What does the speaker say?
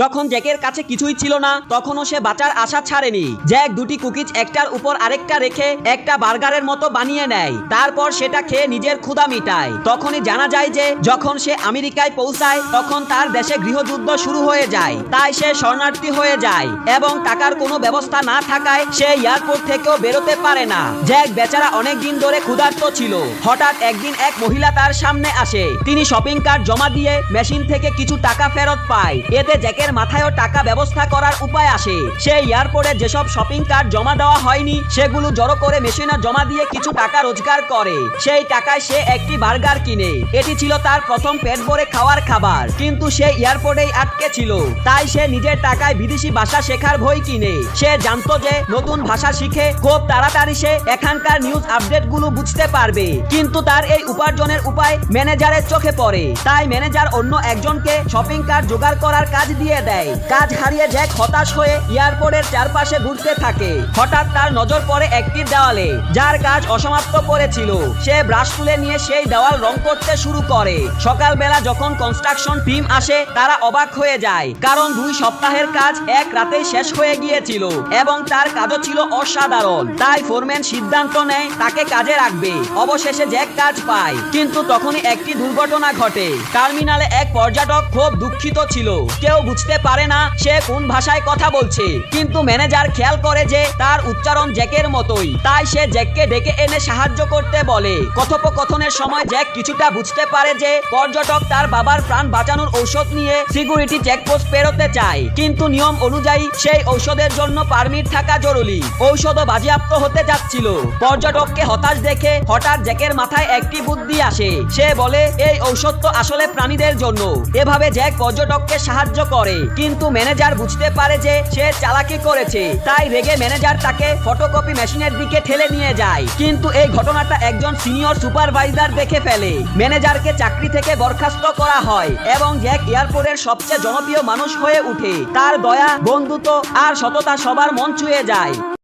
যখন জ্যাকের কাছে কিছুই ছিল না, তখনও সে বাঁচার আশা ছাড়েনি। জ্যাক দুটি কুকিজ একটার উপর আরেকটা রেখে একটা বার্গারের মতো বানিয়ে নেয়। তারপর সেটা খেয়ে নিজের ক্ষুধা মিটায়। তখনই জানা যায় যে, যখন সে আমেরিকায় পৌঁছায়, তখন তার দেশে গৃহযুদ্ধ শুরু হয়ে যায়। তাই সে শরণার্থী হয়ে যায় এবং টাকার কোনো ব্যবস্থা না থাকায় সে এয়ারপোর্ট থেকেও বেরোতে পারে না। জ্যাক বেচারা অনেক দিন ধরে ক্ষুধার্ত ছিল। হঠাৎ একদিন এক মহিলা তার সামনে আসে। তিনি শপিং কার্ট জমা দিয়ে মেশিন থেকে কিছু টাকা ফেরত পায়। এতে জ্যাকের মাথায়ও টাকা ব্যবস্থা করার উপায় আসে। সে এয়ারপোর্টে যেসব শপিং কার্ট জমা দেওয়া হয়নি, সেগুলো জড়ো করে মেশিনে জমা দিয়ে কিছু টাকা রোজগার করে। সেই টাকায় সে একটি বার্গার কিনে। এটি ছিল তার প্রথম পেট ভরে খাওয়ার খাবার, কিন্তু সে এয়ারপোর্টেই আটকে ছিল। তাই সে নিজের টাকায় বিদেশি ভাষা শেখার বই কিনে। সে জানতো যে নতুন ভাষা শিখে খুব তাড়াতাড়ি সে এখানকার নিউজ আপডেটগুলো বুঝতে পারবে। কিন্তু তার এই উপার্জনের উপায় ম্যানেজারের চোখে পড়ে। তাই ম্যানেজার অন্য একজনকে শপিং কার্ড জোগাড় করার কাজ দিয়ে দেয়। কাজ হারিয়ে জ্যাক হতাশ হয়ে এয়ারপোর্টের চারপাশে ঘুরতে থাকে। হঠাৎ তার নজর পড়ে একটি দেওয়ালে, যার কাজ অসমাপ্ত পড়েছিল। সে ব্রাশ তুলে নিয়ে সেই দেওয়াল রং করতে শুরু করে। সকালবেলা যখন কনস্ট্রাকশন টিম আসে, তারা অবাক হয়ে যায়, কারণ দুই সপ্তাহের কাজ এক রাতেই শেষ হয়ে গিয়েছিল এবং তার কাজও ছিল অসাধারণ। তাই ফোরম্যান সিদ্ধান্ত নেয়, তাকে কাজে রাখবে। অবশেষে জ্যাক কাজ পায়, কিন্তু তখনই একটি দুর্ঘটনা ঘটে। টার্মিনালে এক পর্যটক খুব দুঃখিত ছিল। কেউ বুঝতে পারে না সে কোন ভাষায় কথা বলছে। কিন্তু ম্যানেজার খেয়াল করে যে তার উচ্চারণ জ্যাকের মতোই। তাই সে জ্যাককে ডেকে এনে সাহায্য করতে বলে। কথোপকথনের সময় জ্যাক কিছুটা বুঝতে পারে যে পর্যটক তার বাবার প্রাণ বাঁচানোর ঔষধ নিয়ে সিকিউরিটি চেকপোস্ট পেরোতে চায়। কিন্তু নিয়ম অনুযায়ী সেই ঔষধের জন্য পারমিট থাকা জরুরি। ঔষধও বাজেয়াপ্ত হতে যাচ্ছিল। পর্যটককে হতাশ দেখে হঠাৎ জ্যাকের মাথায় একটি বুদ্ধি আসে। সে বলে, এই ঔষধ তো আসলে প্রাণীদের জন্য। এভাবে জ্যাক পর্যটককে সাহায্য করে। কিন্তু ম্যানেজার বুঝতে পারে যে সে চালাকি করেছে। তাই রেগে ম্যানেজার তাকে ফটোকপি মেশিনের দিকে ঠেলে নিয়ে যায়। কিন্তু এই ঘটনাটা একজন সিনিয়র সুপারভাইজার দেখে ফেলে। ম্যানেজারকে চাকরি থেকে বরখাস্ত করা হয় এবং জ্যাক এয়ারপোর্টের সবচেয়ে জনপ্রিয় মানুষ হয়ে উঠে। তার দয়া, বন্ধুত্ব আর সততা সবার মন ছুঁয়ে যায়।